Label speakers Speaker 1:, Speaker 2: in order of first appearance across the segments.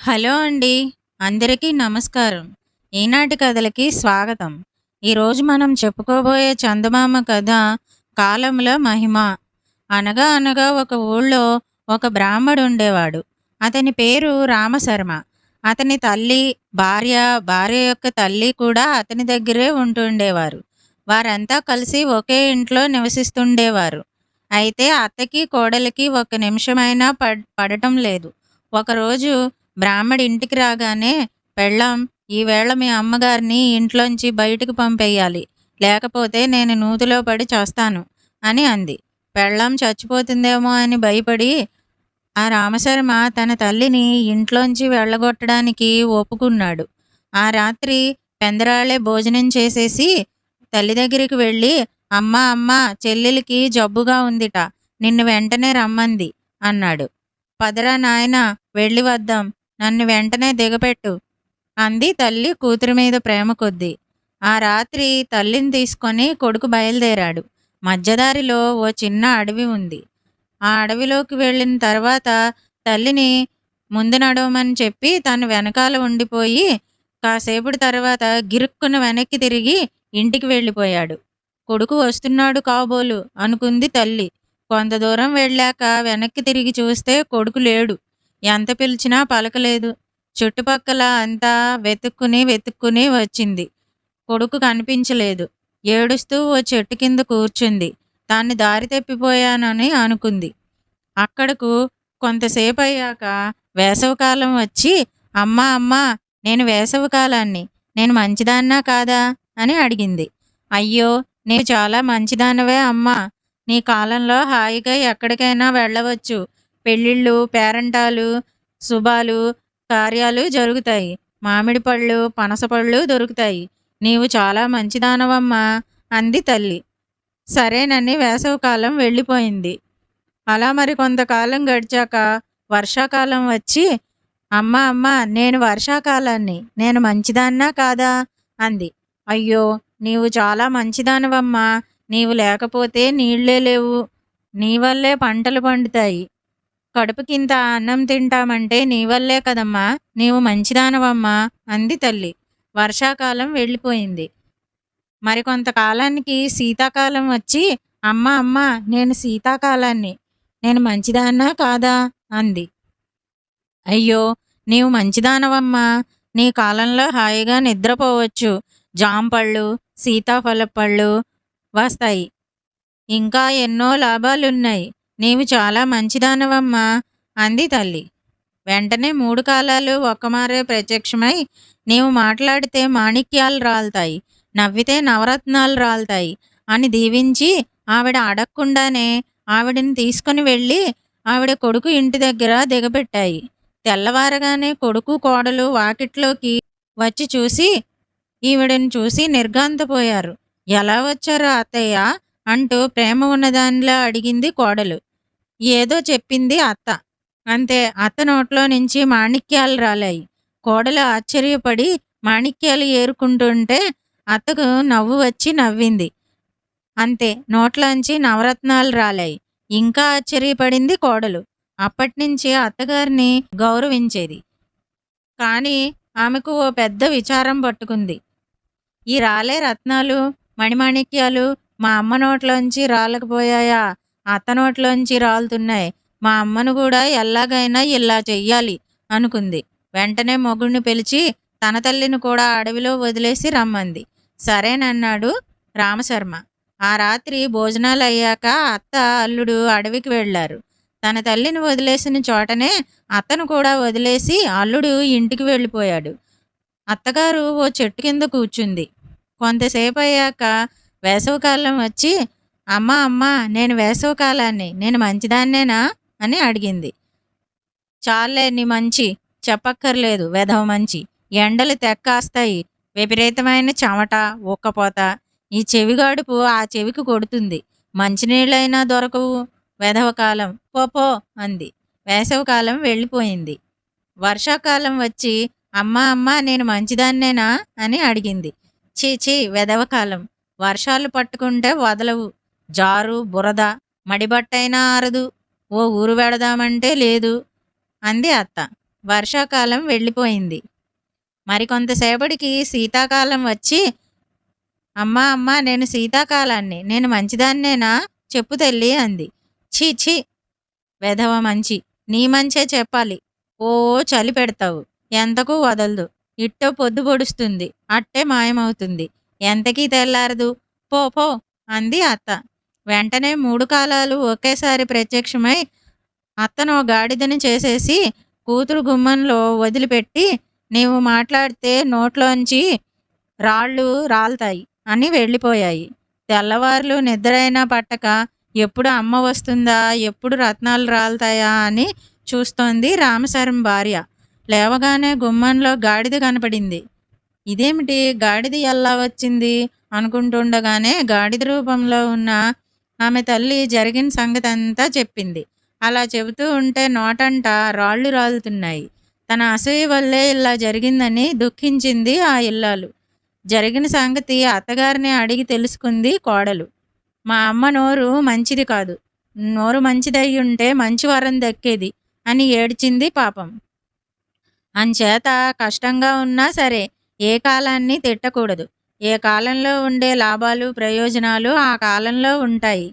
Speaker 1: Hello అండి. అందరికీ నమస్కారం. ఈనాటి కథలకి స్వాగతం. ఈరోజు మనం చెప్పుకోబోయే చందమామ కథ కాలముల మహిమ. అనగా అనగా ఒక ఊళ్ళో ఒక బ్రాహ్మడు ఉండేవాడు. అతని పేరు రామశర్మ. అతని తల్లి భార్య భార్య యొక్క తల్లి కూడా అతని దగ్గరే ఉంటుండేవారు వారంతా కలిసి ఒకే ఇంట్లో నివసిస్తుండేవారు. అయితే అత్తకి కోడలికి ఒక నిమిషమైనా పడ్ పడటం లేదు. ఒకరోజు బ్రాహ్మడి ఇంటికి రాగానే పెళ్ళాం ఈవేళ మీ అమ్మగారిని ఇంట్లోంచి బయటకు పంపేయాలి. లేకపోతే నేను నూతిలో పడి చేస్తాను అని అంది. పెళ్ళాం చచ్చిపోతుందేమో అని భయపడి ఆ రామశర్మ తన తల్లిని ఇంట్లోంచి వెళ్ళగొట్టడానికి ఒప్పుకున్నాడు. ఆ రాత్రి పెందరాళ్ళే భోజనం చేసేసి తల్లి దగ్గరికి వెళ్ళి అమ్మ అమ్మ చెల్లెలికి జబ్బుగా ఉందిట నిన్ను వెంటనే రమ్మంది అన్నాడు. పదరా నాయనా వెళ్ళి వద్దాం నన్ను వెంటనే దిగపెట్టు అంది తల్లి కూతురి మీద ప్రేమ కొద్దీ. ఆ రాత్రి తల్లిని తీసుకొని కొడుకు బయలుదేరాడు. మధ్యదారిలో ఓ చిన్న అడవి ఉంది. ఆ అడవిలోకి వెళ్ళిన తర్వాత తల్లిని ముందు నడవమని చెప్పి తను వెనకాల ఉండిపోయి కాసేపటి తర్వాత గిరుక్కున వెనక్కి తిరిగి ఇంటికి వెళ్ళిపోయాడు. కొడుకు వస్తున్నాడు కాబోలు అనుకుంది తల్లి. కొంత దూరం వెళ్ళాక వెనక్కి తిరిగి చూస్తే కొడుకు లేడు. ఎంత పిలిచినా పలకలేదు. చుట్టుపక్కల అంతా వెతుక్కుని వెతుక్కుని వచ్చింది. కొడుకు కనిపించలేదు. ఏడుస్తూ ఓ చెట్టు కింద కూర్చుంది. దాన్ని దారి తప్పిపోయానని అనుకుంది. అక్కడకు కొంతసేపు అయ్యాక వేసవకాలం వచ్చి అమ్మా అమ్మా నేను వేసవకాలాన్ని నేను మంచిదాన్నా కాదా? అని అడిగింది. అయ్యో నేను చాలా మంచిదానవే అమ్మా. నీ కాలంలో హాయిగా ఎక్కడికైనా వెళ్ళవచ్చు. పెళ్ళిళ్ళు పేరంటాలు శుభాలు కార్యాలు జరుగుతాయి. మామిడి పళ్ళు పనస పళ్ళు దొరుకుతాయి. నీవు చాలా మంచిదానవమ్మా అంది తల్లి. సరేనని వేసవకాలం వెళ్ళిపోయింది. అలా మరి కొంతకాలం గడిచాక వర్షాకాలం వచ్చి అమ్మ అమ్మ నేను వర్షాకాలాన్ని నేను మంచిదాన్నా కాదా అంది. అయ్యో నీవు చాలా మంచిదానవమ్మా నీవు లేకపోతే నీళ్ళే లేవు. నీ వల్లే పంటలు పండుతాయి. కడుపుకింత అన్నం తింటామంటే నీ వల్లే కదమ్మా నీవు మంచిదానవమ్మా అంది తల్లి. వర్షాకాలం వెళ్ళిపోయింది. మరికొంతకాలానికి శీతాకాలం వచ్చి అమ్మ అమ్మ నేను శీతాకాలాన్ని నేను మంచిదాన్నా కాదా అంది. అయ్యో నీవు మంచిదానవమ్మా నీ కాలంలో హాయిగా నిద్రపోవచ్చు జాంపళ్ళు సీతాఫల పళ్ళు వస్తాయి. ఇంకా ఎన్నో లాభాలున్నాయి. నీవు చాలా మంచిదానవమ్మా అంది తల్లి. వెంటనే మూడు కాలాలు ఒక్కమారే ప్రత్యక్షమై నీవు మాట్లాడితే మాణిక్యాలు రాలుతాయి నవ్వితే నవరత్నాలు రాలుతాయి అని దీవించి ఆవిడ అడగకుండానే ఆవిడని తీసుకుని వెళ్ళి ఆవిడ కొడుకు ఇంటి దగ్గర దిగబెట్టాయి. తెల్లవారగానే కొడుకు కోడలు వాకిట్లోకి వచ్చి చూసి ఈవిడని చూసి నిర్గాంతపోయారు ఎలా వచ్చారో అత్తయ్య? అంటూ ప్రేమ ఉన్నదానిలా అడిగింది కోడలు. ఏదో చెప్పింది అత్త. అంతే అత్త నోట్లో నుంచి మాణిక్యాలు రాలాయి. కోడలు ఆశ్చర్యపడి మాణిక్యాలు ఏరుకుంటుంటే అత్తకు నవ్వు వచ్చి నవ్వింది. అంతే నోట్లోంచి నవరత్నాలు రాలాయి. ఇంకా ఆశ్చర్యపడింది కోడలు. అప్పటినుంచి అత్తగారిని గౌరవించేది. కానీ ఆమెకు ఓ పెద్ద విచారం పట్టుకుంది. ఈ రాలే రత్నాలు మణిమాణిక్యాలు మా అమ్మ నోట్లోంచి రాలకపోయాయా? అత్తనోట్లోంచి రాలుతున్నాయి. మా అమ్మను కూడా ఎలాగైనా ఇలా చెయ్యాలి అనుకుంది. వెంటనే మొగుడిని పిలిచి తన తల్లిని కూడా అడవిలో వదిలేసి రమ్మంది. సరేనన్నాడు రామశర్మ. ఆ రాత్రి భోజనాలు అయ్యాక అత్త అల్లుడు అడవికి వెళ్ళారు. తన తల్లిని వదిలేసిన చోటనే అత్తను కూడా వదిలేసి అల్లుడు ఇంటికి వెళ్ళిపోయాడు. అత్తగారు ఓ చెట్టు కింద కూర్చుంది. కొంతసేపు అయ్యాక వేసవకాలం వచ్చి అమ్మ అమ్మ నేను వేసవకాలాన్ని నేను మంచిదాన్నేనా అని అడిగింది. చాలే నీ మంచి చెప్పక్కర్లేదు వెధవ మంచి. ఎండలు తెక్కాస్తాయి విపరీతమైన చెమట ఉక్కపోత. ఈ చెవిగాడుపు ఆ చెవికి కొడుతుంది. మంచినీళ్ళైనా దొరకవు వెధవకాలం పోపో అంది. వేసవకాలం వెళ్ళిపోయింది. వర్షాకాలం వచ్చి అమ్మ అమ్మ నేను మంచిదాన్నేనా అని అడిగింది. చీచీ వెధవకాలం వర్షాలు పట్టుకుంటే వదలవు. జారు బురద మడిబట్టైనా ఆరదు ఓ ఊరు వెడదామంటే లేదు అంది అత్త. వర్షాకాలం వెళ్ళిపోయింది. మరికొంతసేపటికి శీతాకాలం వచ్చి అమ్మా అమ్మా నేను శీతాకాలాన్ని నేను మంచిదాన్నేనా? చెప్పు తల్లి అంది. ఛీ ఛీ వెధవ మంచి నీ మంచే చెప్పాలి. ఓ చలి పెడతావు ఎంతకు వదలదు. ఇట్టో పొద్దు పొడుస్తుంది అట్టే మాయమవుతుంది. ఎంతకీ తెల్లారదు? పో పో అంది అత్త. వెంటనే మూడు కాలాలు ఒకేసారి ప్రత్యక్షమై అత్తను గాడిదని చేసేసి కూతురు గుమ్మంలో వదిలిపెట్టి నీవు మాట్లాడితే నోట్లోంచి రాళ్ళు రాలుతాయి అని వెళ్ళిపోయాయి. తెల్లవార్లు నిద్రైనా పట్టక ఎప్పుడు అమ్మ వస్తుందా? ఎప్పుడు రత్నాలు రాలుతాయా? అని చూస్తోంది రామశరం భార్య. లేవగానే గుమ్మంలో గాడిద కనపడింది. ఇదేమిటి? గాడిద ఎలా వచ్చింది? అనుకుంటుండగానే గాడిద రూపంలో ఉన్న ఆమె తల్లి జరిగిన సంగతి అంతా చెప్పింది. అలా చెబుతూ ఉంటే నోటంట రాళ్ళు రాలుతున్నాయి. తన అసూయ వల్లే ఇలా జరిగిందని దుఃఖించింది ఆ ఇల్లాలు. జరిగిన సంగతి అత్తగారిని అడిగి తెలుసుకుంది కోడలు. మా అమ్మ నోరు మంచిది కాదు. నోరు మంచిదై ఉంటే మంచి వరం దక్కేది అని ఏడ్చింది పాపం. అంచేత కష్టంగా ఉన్నా సరే ఏ కాలాన్ని తిట్టకూడదు. ఏ కాలంలో ఉండే లాభాలు ప్రయోజనాలు ఆ కాలంలో ఉంటాయి.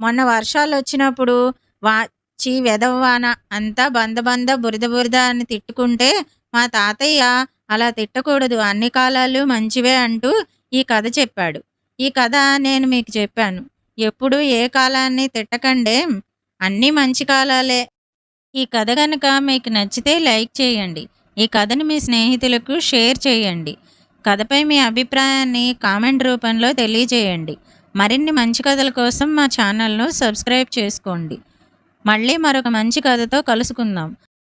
Speaker 1: మొన్న వర్షాలు వచ్చినప్పుడు వాచి వెదవ్వాన అంతా బంద బంద బురద బురద అని తిట్టుకుంటే మా తాతయ్య అలా తిట్టకూడదు అన్ని కాలాలు మంచివే అంటూ ఈ కథ చెప్పాడు. ఈ కథ నేను మీకు చెప్పాను. ఎప్పుడు ఏ కాలాన్ని తిట్టకండే అన్నీ మంచి కాలాలే. ఈ కథ కనుక మీకు నచ్చితే లైక్ చేయండి. ఈ కథని మీ స్నేహితులకు షేర్ చేయండి. కథపై మీ అభిప్రాయాన్ని కామెంట్ రూపంలో తెలియజేయండి. మరిన్ని మంచి కథల కోసం మా ఛానల్ను సబ్స్క్రైబ్ చేసుకోండి. మళ్ళీ మరొక మంచి కథతో కలుసుకుందాం.